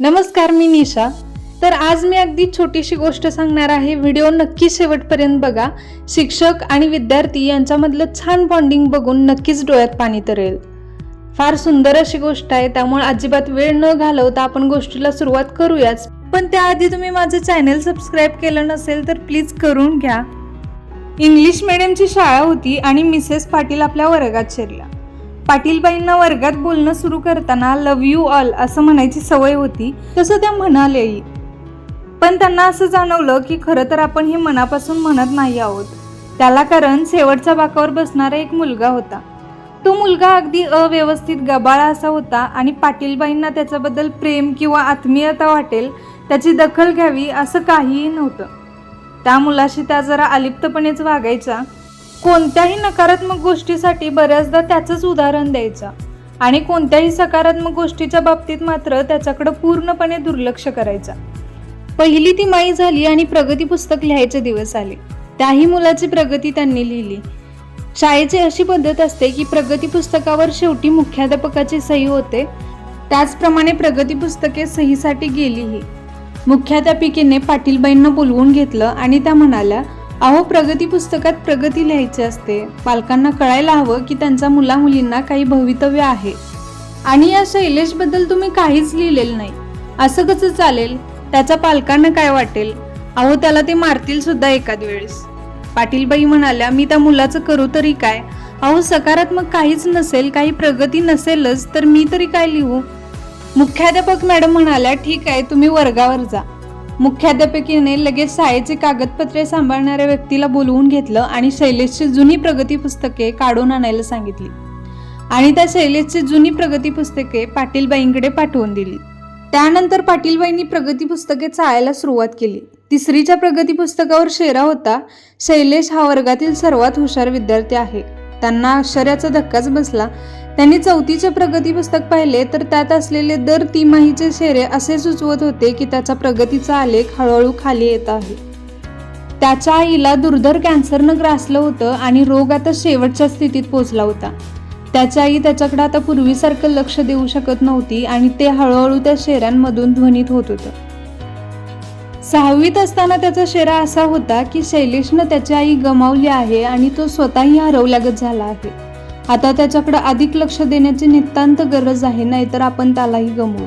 नमस्कार मी निशा. तर आज मी अगदी छोटीशी गोष्ट सांगणार आहे. व्हिडिओ नक्की शेवटपर्यंत बघा. शिक्षक आणि विद्यार्थी यांच्यामधलं छान बॉन्डिंग बघून नक्कीच डोळ्यात पाणी तरेल. फार सुंदर अशी गोष्ट आहे. त्यामुळे अजिबात वेळ न घालवता आपण गोष्टीला सुरुवात करूयाच. पण त्याआधी तुम्ही माझं चॅनल सबस्क्राईब केलं नसेल तर प्लीज करून घ्या. इंग्लिश मिडियमची शाळा होती आणि मिसेस पाटील आपल्या वर्गात शिरल्या पाटीलबाईंना वर्गात बोलणं सुरू करताना लव यू ऑल असं म्हणायची सवय होती. तसं त्या म्हणाल्याही पण त्यांना असं जाणवलं की खरं तर आपण हे मनापासून म्हणत नाही आहोत. त्याला कारण शेवटच्या बाकावर बसणारा एक मुलगा होता. तो मुलगा अगदी अव्यवस्थित गबाळा असा होता आणि पाटीलबाईंना त्याच्याबद्दल प्रेम किंवा आत्मीयता वाटेल त्याची दखल घ्यावी असं काहीही नव्हतं. त्या मुलाशी त्या जरा अलिप्तपणेच वागायच्या. कोणत्याही नकारात्मक गोष्टीसाठी बऱ्याचदा त्याचंच उदाहरण द्यायचं. आणि कोणत्याही सकारात्मक गोष्टीच्या बाबतीत मात्र त्याच्याकडं पूर्णपणे दुर्लक्ष करायचा. पहिली ती माई झाली आणि प्रगती पुस्तक लिहायचे दिवस आले. त्याही मुलाची प्रगती त्यांनी लिहिली. शाळेची अशी पद्धत असते की प्रगती पुस्तकावर शेवटी मुख्याध्यापकाची सही होते. त्याचप्रमाणे प्रगती पुस्तके सहीसाठी गेलीही. मुख्याध्यापिकेने पाटीलबाईंना बोलवून घेतलं आणि त्या म्हणाल्या अहो प्रगती पुस्तकात प्रगती लिहायची असते. पालकांना कळायला हवं की त्यांचा मुला मुलींना काही भवितव्य आहे. आणि या शैलेशबद्दल तुम्ही काहीच लिहिलेलं नाही. असं कसं चालेल? त्याच्या पालकांना काय वाटेल? अहो त्याला ते मारतील सुद्धा एखाद वेळेस. पाटीलबाई म्हणाल्या मी त्या मुलाचं करू तरी काय? अहो सकारात्मक काहीच नसेल काही प्रगती नसेलच तर मी तरी काय लिहू? मुख्याध्यापक मॅडम म्हणाल्या ठीक आहे तुम्ही वर्गावर जा. मुख्याध्यापिकेने लगेच शाळेचे कागदपत्रे सांभाळणाऱ्या व्यक्तीला बोलवून घेतलं आणि शैलेशची जुनी प्रगती पुस्तके काढून आणायला सांगितली. आणि त्या शैलेशची जुनी प्रगती पुस्तके पाटीलबाईंकडे पाठवून दिली. त्यानंतर पाटीलबाईंनी प्रगती पुस्तके चाळायला सुरुवात केली. तिसरीच्या प्रगती पुस्तकावर शेरा होता शैलेश हा वर्गातील सर्वात हुशार विद्यार्थी आहे. त्यांना आश्चर्याचा धक्काच बसला. त्यांनी चौथीचे प्रगती पुस्तक पाहिले तर त्यात असलेले दर तिमाहीचे शेरे असे सुचवत होते की त्याचा प्रगतीचा आलेख हळूहळू खाली येत आहे. त्याच्या आईला दुर्धर कॅन्सरनं ग्रासलं होतं आणि रोग आता शेवटच्या स्थितीत पोचला होता. त्याच्या आई त्याच्याकडे आता पूर्वीसारखं लक्ष देऊ शकत नव्हती आणि ते हळूहळू त्या शेऱ्यांमधून ध्वनित होत होतं. सहावीत असताना त्याचा शेरा असा होता की शैलेशनं त्याची आई गमावली आहे आणि तो स्वतःही हरवल्यागत झाला आहे. आता त्याच्याकडे अधिक लक्ष देण्याची नितांत गरज आहे नाहीतर आपण त्यालाही गमवू.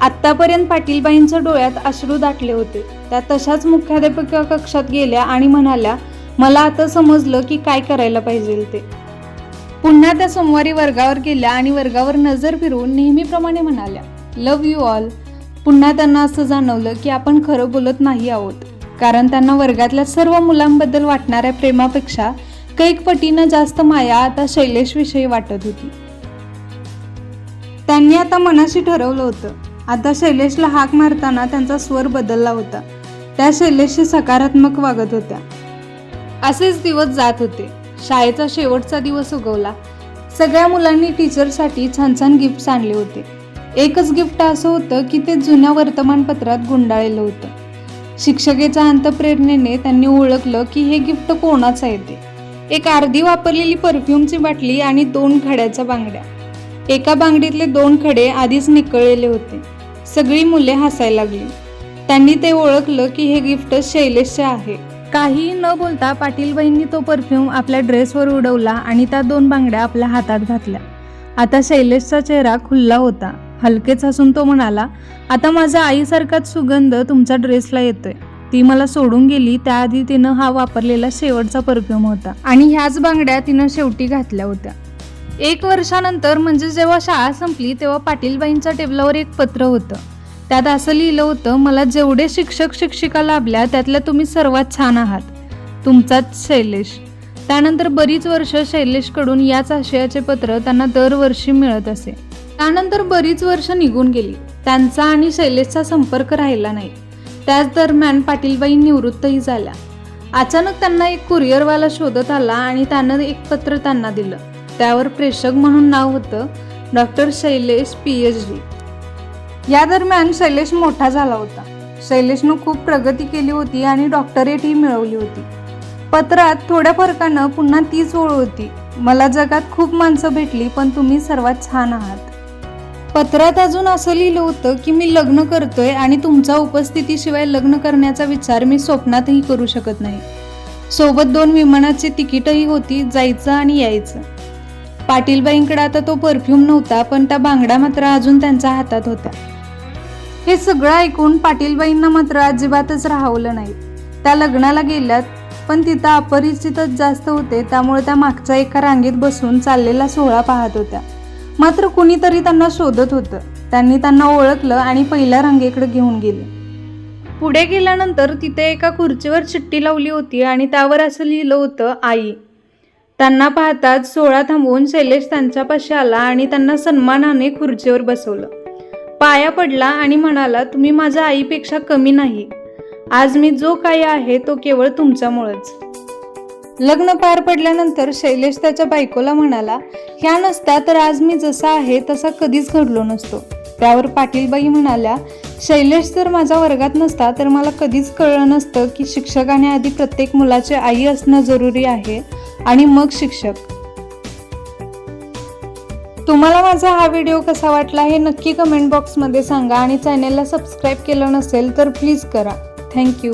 आत्तापर्यंत पाटीलबाईंच्या डोळ्यात अश्रू दाटले होते. त्या तशाच मुख्याध्यापिका कक्षात गेल्या आणि म्हणाल्या मला आता समजलं की काय करायला पाहिजे ते. पुन्हा त्या सोमवारी वर्गावर गेल्या आणि वर्गावर नजर फिरवून नेहमीप्रमाणे म्हणाल्या लव यू ऑल. पुन्हा त्यांना असं जाणवलं की आपण खरं बोलत नाही आहोत कारण त्यांना वर्गातल्या सर्व मुलांबद्दल वाटणाऱ्या प्रेमापेक्षा कैक पटीनं जास्त माया आता शैलेशविषयी वाटत होती. त्यांनी आता मनाशी ठरवलं होतं. आता शैलेशला हाक मारताना त्यांचा स्वर बदलला होता. त्या शैलेशशी सकारात्मक वागत होत्या. असेच दिवस जात होते. शाळेचा शेवटचा दिवस उगवला. सगळ्या मुलांनी टीचरसाठी छान छान गिफ्ट्स आणले होते. एकच गिफ्ट असं होतं की ते जुन्या वर्तमानपत्रात गुंडाळलेलं होतं. शिक्षकेच्या अंतप्रेरणेने त्यांनी ओळखलं की हे गिफ्ट कोणाचं आहे ते? एक अर्धी वापरलेली परफ्यूमची बाटली आणि दोन खड्याच्या बांगड्या. एका बांगडीतले दोन खडे आधीच निकळलेले होते. सगळी मुले हसायला लागली. त्यांनी ते ओळखलं की हे गिफ्ट शैलेशचे आहे. काहीही न बोलता पाटीलबाईंनी तो परफ्यूम आपल्या ड्रेसवर उडवला आणि त्या दोन बांगड्या आपल्या हातात घातल्या. आता शैलेशचा चेहरा खुल्ला होता. हलकेच हसून तो म्हणाला आता माझ्या आईसारखाच सुगंध तुमच्या ड्रेसला येतोय. ती मला सोडून गेली. त्याआधी तिनं हा वापरलेला शेवटचा परफ्यूम होता. आणि ह्याच बांगड्या तिनं शेवटी घातल्या होत्या. एक वर्षानंतर म्हणजे जेव्हा शाळा संपली तेव्हा पाटीलबाईंच्या टेबलावर एक पत्र होतं. त्यात असं लिहिलं होतं मला जेवढे शिक्षक शिक्षिका लाभल्या त्यातल्या तुम्ही सर्वात छान आहात. तुमचाच शैलेश. त्यानंतर बरीच वर्ष शैलेशकडून याच आशयाचे पत्र त्यांना दरवर्षी मिळत असे. त्यानंतर बरीच वर्ष निघून गेली. त्यांचा आणि शैलेशचा संपर्क राहिला नाही. त्याच दरम्यान पाटीलबाई निवृत्तही झाल्या. अचानक त्यांना एक कुरिअरवाला शोधत आला आणि त्यानं एक पत्र त्यांना दिलं. त्यावर प्रेषक म्हणून नाव होतं doctor Shailesh P H D या दरम्यान शैलेश मोठा झाला होता. शैलेशनं खूप प्रगती केली होती आणि डॉक्टरेटही मिळवली होती. पत्रात थोड्या फरकानं पुन्हा तीच ओळ होती. मला जगात खूप माणसं भेटली पण तुम्ही सर्वात छान आहात. पत्रात अजून असं लिहिलं होतं की मी लग्न करतोय आणि तुमच्या उपस्थितीशिवाय लग्न करण्याचा विचार मी स्वप्नातही करू शकत नाही. सोबत दोन विमानाची तिकीटही होती जायचं आणि यायचं. पाटीलबाईंकडे आता तो परफ्यूम नव्हता पण त्या बांगडा मात्र अजून त्यांच्या हातात होत्या. हे सगळं ऐकून पाटीलबाईंना मात्र अजिबातच राहवलं नाही. त्या लग्नाला गेल्यात पण तिथं अपरिचितच जास्त होते त्यामुळे त्या मागच्या एका रांगेत बसून चाललेला सोहळा पाहत होत्या. मात्र कुणीतरी त्यांना शोधत होतं. त्यांनी त्यांना ओळखलं आणि पहिल्या रांगेकडे घेऊन गेले. पुढे गेल्यानंतर तिथे एका खुर्चीवर चिठ्ठी लावली होती आणि त्यावर असं लिहिलं होतं आई. त्यांना पाहताच सोहळा थांबवून शैलेश त्यांच्यापाशी आला आणि त्यांना सन्मानाने खुर्चीवर बसवलं. पाया पडला आणि म्हणाला तुम्ही माझ्या आईपेक्षा कमी नाही. आज मी जो काही आहे तो केवळ तुमच्यामुळेच. लग्न पार पडल्यानंतर शैलेश त्याच्या बायकोला म्हणाला ह्या नसत्या तर आज मी जसा आहे तसा कधीच घडलो नसतो. त्यावर पाटीलबाई म्हणाल्या शैलेश जर माझ्या वर्गात नसता तर मला कधीच कळलं नसतं की शिक्षकाने आधी प्रत्येक मुलाची आई असणं जरुरी आहे आणि मग शिक्षक. तुम्हाला माझा हा व्हिडिओ कसा वाटला हे नक्की कमेंट बॉक्समध्ये सांगा आणि चॅनेलला सबस्क्राईब केलं नसेल तर प्लीज करा. थँक्यू